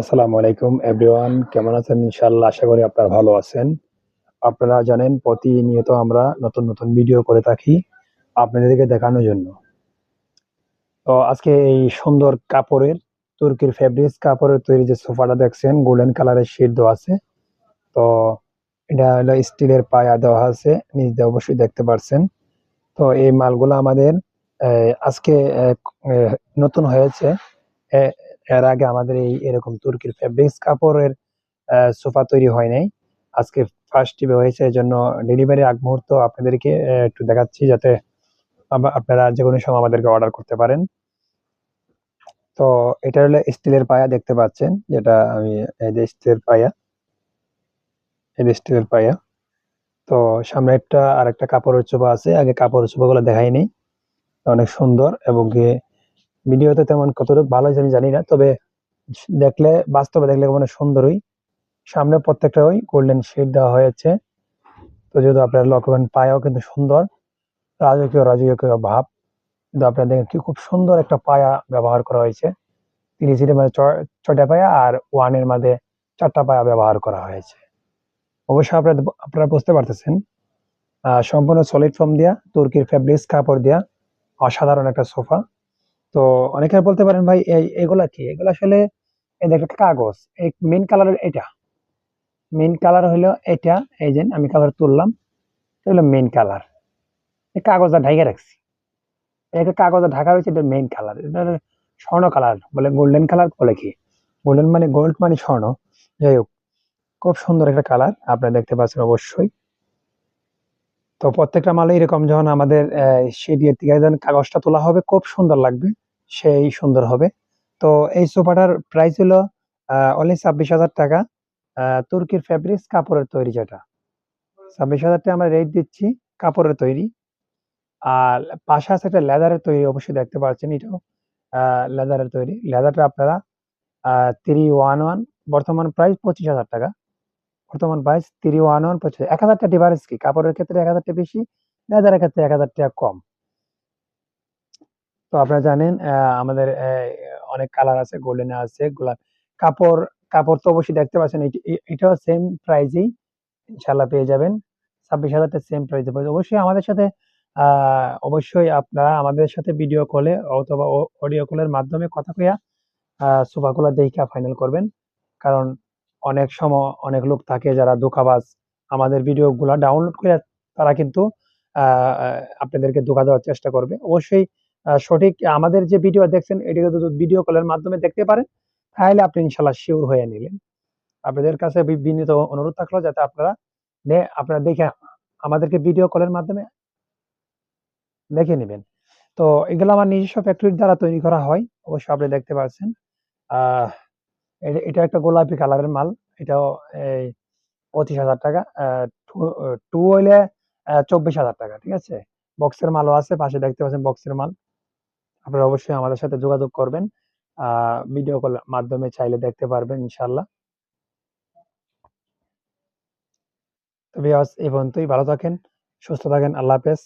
আসসালামু আলাইকুম এভরিওয়ান কেমন আছেন? ইনশাআল্লাহ আশা করি আপনারা ভালো আছেন। আপনারা জানেন, প্রতিনিয়ত আমরা নতুন নতুন ভিডিও করে থাকি আপনাদেরকে দেখানোর জন্য। তো আজকে এই সুন্দর কাপড়ের, তুর্কির ফেব্রিক্স কাপড়ের তৈরি যে সোফাটা দেখছেন গোল্ডেন কালারের শেড আছে। তো এটা হলো স্টিলের পায়া দেওয়া আছে, নিচ দিয়ে অবশ্যই দেখতে পারছেন। তো এই মালগুলো আমাদের আজকে নতুন হয়েছে। এর আগে আমাদের এই এরকম তুর্কির ফেব্রিক্স কাপড়ের সোফা তৈরি হয় নাই। আজকে ফার্স্ট টিভি হয়েছে এই জন্য ডেলিভারি আগ মুহূর্ত আপনাদেরকে একটু দেখাচ্ছি যাতে আপনারা যে কোনো সময় আমাদেরকে অর্ডার করতে পারেন। তো এটা হলো স্টিলের পায়া, দেখতে পাচ্ছেন যেটা আমি, এই যে স্টিলের পায়া। এই যে স্টিলের পায়া। তো সামনে একটা আর একটা কাপড়ের চোপা আছে, আগে কাপড়ের চোপাগুলো দেখাই নেই অনেক সুন্দর এবং ভিডিওতে তেমন কতটুকু ভালো হয়েছে আমি জানি না, তবে দেখলে, বাস্তবে দেখলে মানে সুন্দরই। সামনে প্রত্যেকটা ওই গোল্ডেন শেড দেওয়া হয়েছে। তো যেহেতু আপনারা লক্ষ্য পায়াও কিন্তু সুন্দর, রাজকীয় রাজকীয় ভাব, কিন্তু আপনারা দেখেন কি খুব সুন্দর একটা পায়া ব্যবহার করা হয়েছে। তিরিশ ইটের মানে ছয়টা পায়া আর ওয়ানের মাঝে চারটা পায়া ব্যবহার করা হয়েছে। অবশ্যই আপনারা আপনারা বুঝতে পারতেছেন সম্পূর্ণ সলিড ফর্ম দিয়া, তুর্কির ফেব্রিক্স কাপড় দিয়া, অসাধারণ একটা সোফা। তো অনেকে বলতে পারেন, ভাই এগুলা কি? এগুলা আসলে, এই কাগজ, এই মেন কালারের এটা। মেন কালার হলো এটা, এই যে আমি কালার তুললাম, এটা হলো মেন কালার এই কাগজটা ঢাইকে রাখছি। এটা কাগজে ঢাকা রয়েছে, এটা মেইন কালার এটা স্বর্ণ কালার বলে গোল্ডেন কালার বলে কি? গোল্ডেন মানে গোল্ড মানে স্বর্ণ। যাই হোক, খুব সুন্দর একটা কালার আপনারা দেখতে পাচ্ছেন অবশ্যই। তো প্রত্যেকটা মালে এরকম যখন আমাদের সেডিয়ের থেকে কাগজটা তোলা হবে, খুব সুন্দর লাগবে। সেই সুন্দর হবে। তো এই সোফাটার প্রাইস হলো অনলি ছাব্বিশ হাজার টাকা। তুর্কির ফেব্রিক্স কাপড়ের তৈরি যেটা। ছাব্বিশ হাজার টাকা আমরা রেট দিচ্ছি কাপড়ের তৈরি। আর পাশে আছে একটা লেদারের তৈরি অবশ্যই দেখতে পাচ্ছেন এটাও। লেদারের তৈরি। লেদারটা আপনারা থ্রি ওয়ান ওয়ান বর্তমান প্রাইস পঁচিশ হাজার টাকা। বর্তমান প্রাইস থ্রি ওয়ান ওয়ান পঁচিশ এক হাজার টাকা ডিফারেন্স কি? কাপড়ের ক্ষেত্রে এক হাজার টাকা বেশি লেদারের ক্ষেত্রে এক হাজার টাকা কম। তো আপনারা জানেন আমাদের অনেক কালার আছে গোল্ডেন আছে, গোলাপ। কাপড় কাপড় তো অবশ্যই দেখতে পাচ্ছেন, এটি- এটাও সেম প্রাইজেই ইনশাল্লাহ পেয়ে যাবেন। ছাব্বিশ হাজার টাকা সেম প্রাইজে পাবেন অবশ্যই আমাদের সাথে অবশ্যই আপনারা আমাদের সাথে ভিডিও কলে অথবা অডিও কলের মাধ্যমে কথা কইয়া সোফাগুলো দেখা ফাইনাল করবেন। কারণ অনেক সময় অনেক লোক থাকে যারা ধোঁকাবাজ আমাদের ভিডিও গুলা ডাউনলোড করে তারা কিন্তু আপনাদেরকে ধোঁকা দেওয়ার চেষ্টা করবে। অবশ্যই সঠিক আমাদের যে ভিডিও দেখছেন, এটিকে ভিডিও কলের মাধ্যমে দেখতে পারেন, তাহলে আপনি ইনশাল্লাহ শিওর হয়ে নিলেন। আপনাদের কাছে বিনীত অনুরোধ থাকল যাতে আপনারা আপনারা দেখে আমাদেরকে ভিডিও কলের মাধ্যমে দেখে নেবেন। তো এগুলো আমার নিজস্ব ফ্যাক্টরির দ্বারা তৈরি করা হয়, অবশ্যই আপনি দেখতে পাচ্ছেন এটা একটা গোলাপি কালারের মাল, এটাও পঁচিশ হাজার টাকা টু হইলে চব্বিশ হাজার টাকা, ঠিক আছে? বক্সের মালও আছে, পাশে দেখতে পাচ্ছেন বক্সের মাল। আপনারা অবশ্যই আমাদের সাথে যোগাযোগ করবেন ভিডিও কল মাধ্যমে চাইলে দেখতে পারবেন ইনশাল্লাহ তবে এই পর্যন্তই। ভালো থাকেন, সুস্থ থাকেন, আল্লাহ হাফেজ।